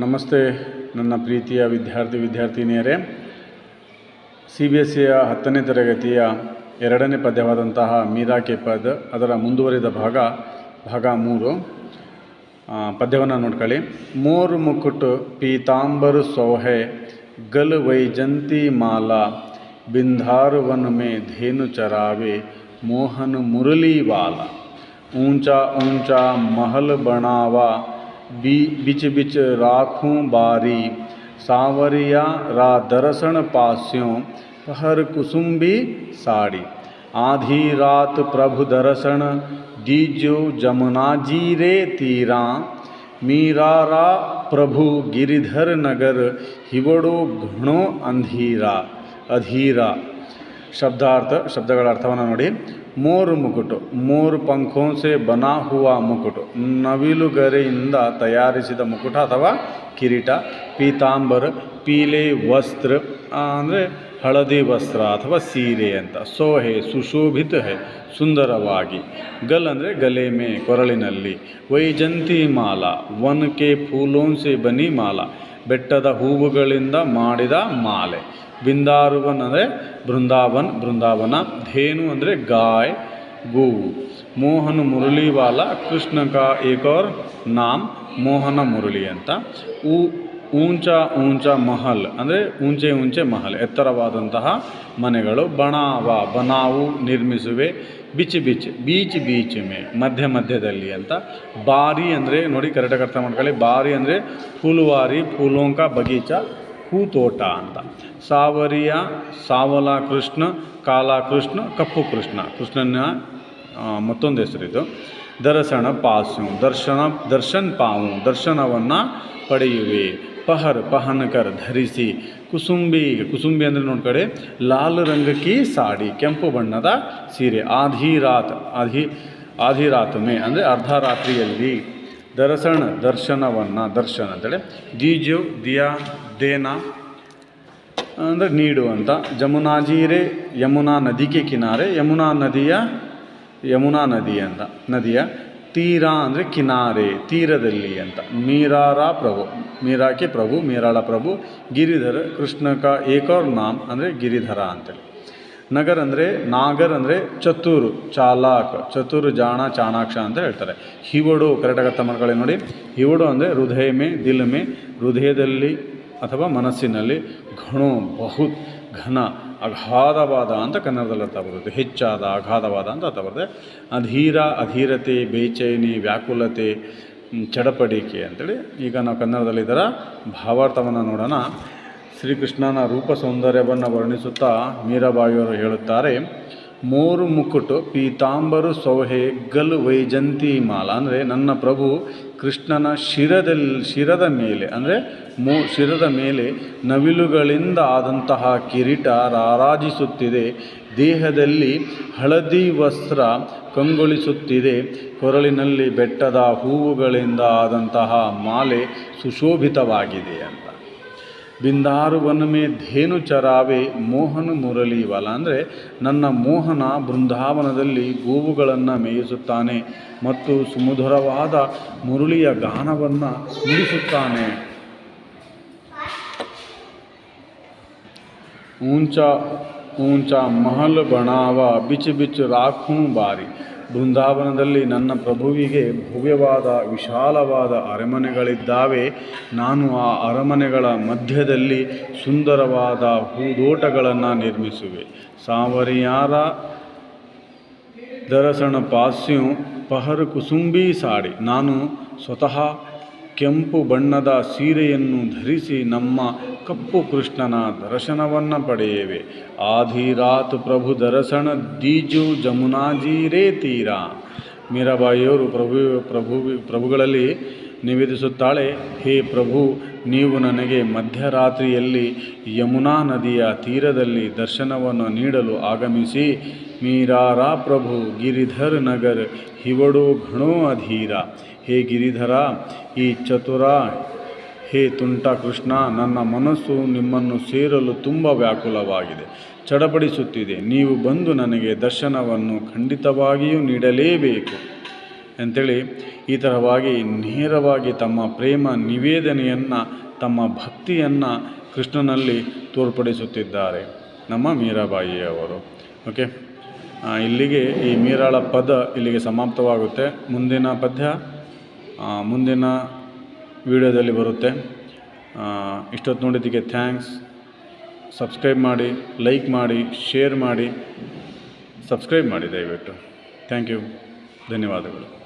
ನಮಸ್ತೆ ನನ್ನ ಪ್ರೀತಿಯ ವಿದ್ಯಾರ್ಥಿ ವಿದ್ಯಾರ್ಥಿನಿಯರೇ ಸಿ ಬಿ ಎಸ್ ಸಿಯ ಹತ್ತನೇ ತರಗತಿಯ ಎರಡನೇ ಪದ್ಯವಾದಂತಹ ಮೀರಾ ಕೆ ಪದ್ ಅದರ ಮುಂದುವರಿದ ಭಾಗ ಭಾಗ ಮೂರು ಆ, ಪದ್ಯವನ್ನು ನೋಡ್ಕೊಳ್ಳಿ ಮೋರು ಮುಕುಟ್ ಪೀತಾಂಬರು ಸೋಹೆ ಗಲ್ ವೈಜಂತಿ ಮಾಲಾ बिंधारवन में धेनु चरावे मोहन मुरली वाला ऊंचा ऊंचा महल बनावा बी बिच बिच राखूं बारी सांवरिया रा दर्शन पास्यों पहर कुसुम्बी साड़ी आधी रात प्रभु दर्शन दीजो जमुना जी रे तीरा मीरारा प्रभु गिरिधर नगर हिवड़ो घणो अंधीरा ಅಧೀರ ಶಬ್ದಾರ್ಥ ಶಬ್ದಗಳ ಅರ್ಥವನ್ನು ನೋಡಿ ಮೋರು ಮುಕುಟು, ಮೋರು ಪಂಖೋಂಸೆ ಬನಾ ಹುವ ಮುಕುಟು. ನವಿಲುಗರೆಯಿಂದ ತಯಾರಿಸಿದ ಮುಕುಟ ಅಥವಾ ಕಿರೀಟ, ಪೀತಾಂಬರ, ಪೀಲೆ ವಸ್ತ್ರ ಅಂದರೆ ಹಳದಿ ವಸ್ತ್ರ ಅಥವಾ ಸೀರೆ ಅಂತ. ಸೋಹೆ ಸುಶೋಭಿತ ಹೆ, ಸುಂದರವಾಗಿ. ಗಲ್ ಅಂದರೆ ಗಲೆ ಮೇ ಕೊರಳಿನಲ್ಲಿ. ವೈಜಂತಿ ಮಾಲ ಒನಕೆ ಕೆ ಫೂಲೋನ್ಸೆ ಬನಿ ಮಾಲ. ಬೆಟ್ಟದ ಹೂವುಗಳಿಂದ ಮಾಡಿದ ಮಾಲೆ. ಬಿಂದಾರುವನ್ ಅಂದರೆ ಬೃಂದಾವನ್, ಬೃಂದಾವನ, ಧೇನು ಅಂದರೆ ಗಾಯ್ ಗೋವು ಮೋಹನ ಮುರಳಿವಾಲ ಕೃಷ್ಣ ಕಾ ಏಕೋರ್, ನಾಮ್, ಮೋಹನ ಮುರಳಿ ಅಂತ. ಊ ಊಂಚ ಊಂಚ, ಮಹಲ್ ಅಂದರೆ ಊಂಚೆ ಊಂಚೆ, ಮಹಲ್. ಎತ್ತರವಾದಂತಹ ಮನೆಗಳು. ಬಣಾವ, ಬನಾವು, ನಿರ್ಮಿಸುವೆ, ಬಿಚ್ ಬಿಚ್, ಬೀಚ್ ಬೀಚ್ ಮೇ, ಮಧ್ಯ, ಮಧ್ಯದಲ್ಲಿ ಅಂತ. ಬಾರಿ ಅಂದರೆ ನೋಡಿ ಕರೆಕ್ಟಾಗಿ ಅರ್ಥ ಮಾಡ್ಕೊಳ್ಳಿ. ಬಾರಿ ಅಂದರೆ ಫೂಲುವಾರಿ ಫೂಲೋಂಕ ಬಗೀಚ. ಹೂತೋಟ ಅಂತ. ಸಾವರಿಯ, ಸಾವಲ ಕೃಷ್ಣ, ಕಾಲ ಕೃಷ್ಣ, ಕಪ್ಪು ಕೃಷ್ಣ. ಕೃಷ್ಣನ ಮತ್ತೊಂದು ಹೆಸರಿದು ದರ್ಶನ ಪಾಸು ದರ್ಶನ, ದರ್ಶನ್ ಪಾವು. ದರ್ಶನವನ್ನು ಪಡೆಯುವೆ. ಪಹರ್, ಪಹನಕರ್ ಧರಿಸಿ. ಕುಸುಂಬಿ ಕುಸುಂಬಿ ಅಂದರೆ ನೋಡ್ಕಡೆ ಲಾಲ್ ರಂಗಕ್ಕೆ ಸಾಡಿ, ಕೆಂಪು ಬಣ್ಣದ ಸೀರೆ. ಆಧಿ ರಾತ್ ಆಧಿ ಆಧಿ ರಾತ್ ಮೇ ಅಂದರೆ ಅರ್ಧ ರಾತ್ರಿಯಲ್ಲಿ ದರ್ಶನ ದರ್ಶನವನ್ನು, ದರ್ಶನ ಅಂತೇಳಿ, ದೀಜು, ದಿಯಾ, ದೇನ, ಅಂದರೆ ನೀಡುವಂಥ ಜಮುನಾಜೀರೆ ಯಮುನಾ ನದಿಗೆ ಕಿನಾರೆ, ಯಮುನಾ ನದಿಯ, ಯಮುನಾ ನದಿ ಅಂತ. ನದಿಯ ತೀರ ಅಂದರೆ ಕಿನಾರೆ, ತೀರದಲ್ಲಿ ಅಂತ. ಮೀರಾರ ಪ್ರಭು, ಮೀರಾಕೆ ಪ್ರಭು, ಮೀರಾಳ ಪ್ರಭು, ಗಿರಿಧರ ಕೃಷ್ಣಕ ಏಕೋರ್ ನಾಮ್ ಅಂದರೆ ಗಿರಿಧರ ಅಂತೇಳಿ. ನಗರ್ ಅಂದರೆ ನಾಗರ್ ಅಂದರೆ ಚತುರು ಚಾಲಾಕ್ ಚತುರ್ ಜಾಣ, ಚಾಣಾಕ್ಷ ಅಂತ ಹೇಳ್ತಾರೆ. ಹಿವಡು ಕರ್ನಾಟಕ ಮಾಡ್ಕೊಳ್ಳಿ ನೋಡಿ. ಹಿವಡು ಅಂದರೆ ಹೃದಯ ಮೇ ದಿಲ್ ಮೇ ಹೃದಯದಲ್ಲಿ ಅಥವಾ ಮನಸ್ಸಿನಲ್ಲಿ ಘಣು, ಬಹುತ್, ಘನ ಅಗಾಧವಾದ ಅಂತ ಕನ್ನಡದಲ್ಲಿ ಅರ್ಥ ಬರುತ್ತೆ ಹೆಚ್ಚಾದ ಅಗಾಧವಾದ ಅಂತ ಅರ್ಥ ಬರುತ್ತೆ. ಅಧೀರ, ಅಧೀರತೆ, ಬೇಚೈನಿ, ವ್ಯಾಕುಲತೆ ಚಡಪಡಿಕೆ ಅಂತೇಳಿ ಈಗ ನಾವು ಕನ್ನಡದಲ್ಲಿ ಇದರ ಭಾವಾರ್ಥವನ್ನು ನೋಡೋಣ. ಶ್ರೀಕೃಷ್ಣನ ರೂಪ ಸೌಂದರ್ಯವನ್ನು ವರ್ಣಿಸುತ್ತಾ ಮೀರಾಬಾಯಿಯವರು ಹೇಳುತ್ತಾರೆ, ಮೂರು ಮುಕುಟು ಪೀತಾಂಬರು ಸೌಹೆ ಗಲ್ ವೈಜಂತಿ ಮಾಲ. ಅಂದರೆ ನನ್ನ ಪ್ರಭು ಕೃಷ್ಣನ ಶಿರದಲ್ಲಿ ಶಿರದ ಮೇಲೆ, ಅಂದರೆ ಮೂ, ಶಿರದ ಮೇಲೆ ನವಿಲುಗಳಿಂದ ಆದಂತಹ ಕಿರೀಟ ರಾರಾಜಿಸುತ್ತಿದೆ, ದೇಹದಲ್ಲಿ ಹಳದಿ ವಸ್ತ್ರ ಕಂಗೊಳಿಸುತ್ತಿದೆ, ಕೊರಳಿನಲ್ಲಿ ಬೆಟ್ಟದ ಹೂವುಗಳಿಂದ ಆದಂತಹ ಮಾಲೆ ಸುಶೋಭಿತವಾಗಿದೆ ಅಂತ. ಬಿಂದಾರುವನ ಮೇ ಧೇನು ಚರಾವೆ ಮೋಹನ ಮುರಳಿವಲ ಅಂದರೆ ನನ್ನ ಮೋಹನ ಬೃಂದಾವನದಲ್ಲಿ ಗೋವುಗಳನ್ನು ಮೇಯಿಸುತ್ತಾನೆ ಮತ್ತು ಸುಮಧುರವಾದ ಮುರುಳಿಯ ಗಾನವನ್ನು ನುಡಿಸುತ್ತಾನೆ ऊंचा ऊंचा ಮಹಲ್ ಬಣಾವ ಬಿಚ್ ಬಿಚ್ ರಾಖೂ ಬಾರಿ ಬೃಂದಾವನದಲ್ಲಿ ನನ್ನ ಪ್ರಭುವಿಗೆ ಭವ್ಯವಾದ, ವಿಶಾಲವಾದ ಅರಮನೆಗಳಿದ್ದಾವೆ. ನಾನು ಆ ಅರಮನೆಗಳ ಮಧ್ಯದಲ್ಲಿ ಸುಂದರವಾದ ಹೂದೋಟಗಳನ್ನು ನಿರ್ಮಿಸುವೆ. ಸಾವರಿಯಾರ ದರಸಣ ಪಾಸ್ಯು ಪಹರು ಕುಸುಂಬಿ ಸಾಡಿ. ನಾನು ಸ್ವತಃ ಕೆಂಪು ಬಣ್ಣದ ಸೀರೆಯನ್ನು ಧರಿಸಿ ನಮ್ಮ ಕಪ್ಪು ಕೃಷ್ಣನ ದರ್ಶನವನ್ನು ಪಡೆಯುವೆ. ಆಧಿರಾತ್ ಪ್ರಭು ದರ್ಶನ ದೀಜು ಜಮುನಾಜೀರೇ ತೀರ. ಮೀರಾಬಾಯಿಯವರು ಪ್ರಭು ಪ್ರಭು ಪ್ರಭುಗಳಲ್ಲಿ ನಿವೇದಿಸುತ್ತಾಳೆ, ಹೇ ಪ್ರಭು ನೀವು ನನಗೆ ಮಧ್ಯರಾತ್ರಿಯಲ್ಲಿ ಯಮುನಾ ನದಿಯ ತೀರದಲ್ಲಿ ದರ್ಶನವನ್ನು ನೀಡಲು ಆಗಮಿಸಿ, ಮೀರಾರಾ ಪ್ರಭು ಗಿರಿಧರ್ ನಗರ್ ಹಿವಡೋ ಘಣೋ ಅಧೀರ. ಹೇ ಗಿರಿಧರ, ಈ ಚತುರ, ಹೇ ತುಂಟ ಕೃಷ್ಣ, ನನ್ನ ಮನಸ್ಸು ನಿಮ್ಮನ್ನು ಸೇರಲು ತುಂಬ ವ್ಯಾಕುಲವಾಗಿದೆ. ಚಡಪಡಿಸುತ್ತಿದೆ. ನೀವು ಬಂದು ನನಗೆ ದರ್ಶನವನ್ನು ಖಂಡಿತವಾಗಿಯೂ ನೀಡಲೇಬೇಕು. ಅಂಥೇಳಿ ಈ ಥರವಾಗಿ ನೇರವಾಗಿ ತಮ್ಮ ಪ್ರೇಮ ನಿವೇದನೆಯನ್ನು, ತಮ್ಮ ಭಕ್ತಿಯನ್ನು ಕೃಷ್ಣನಲ್ಲಿ ತೋರ್ಪಡಿಸುತ್ತಿದ್ದಾರೆ. ನಮ್ಮ ಮೀರಾಬಾಯಿಯವರು. ಓಕೆ ಇಲ್ಲಿಗೆ ಈ ಮೀರಾಳ ಪದ ಇಲ್ಲಿಗೆ ಸಮಾಪ್ತವಾಗುತ್ತೆ. ಮುಂದಿನ ಪದ್ಯ ಮುಂದಿನ ವಿಡಿಯೋದಲ್ಲಿ ಬರುತ್ತೆ. ಇಷ್ಟೊತ್ತು ನೋಡಿದ್ದಕ್ಕೆ ಥ್ಯಾಂಕ್ಸ್. ಸಬ್ಸ್ಕ್ರೈಬ್ ಮಾಡಿ ಲೈಕ್ ಮಾಡಿ ಶೇರ್ ಮಾಡಿ ಸಬ್ಸ್ಕ್ರೈಬ್ ಮಾಡಿ ದಯವಿಟ್ಟು. ಥ್ಯಾಂಕ್ ಯು ಧನ್ಯವಾದಗಳು.